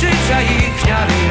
закінчиться їхня війна,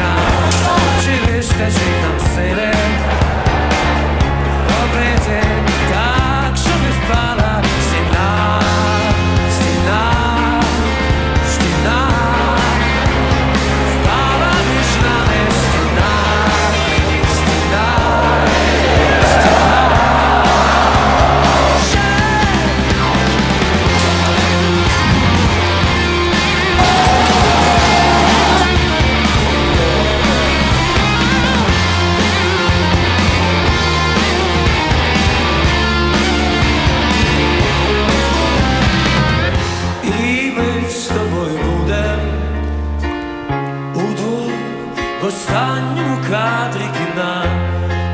останньому кадрі кіна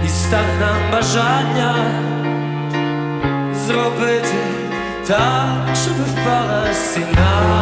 і стане нам бажання зробити так, щоб впала стіна.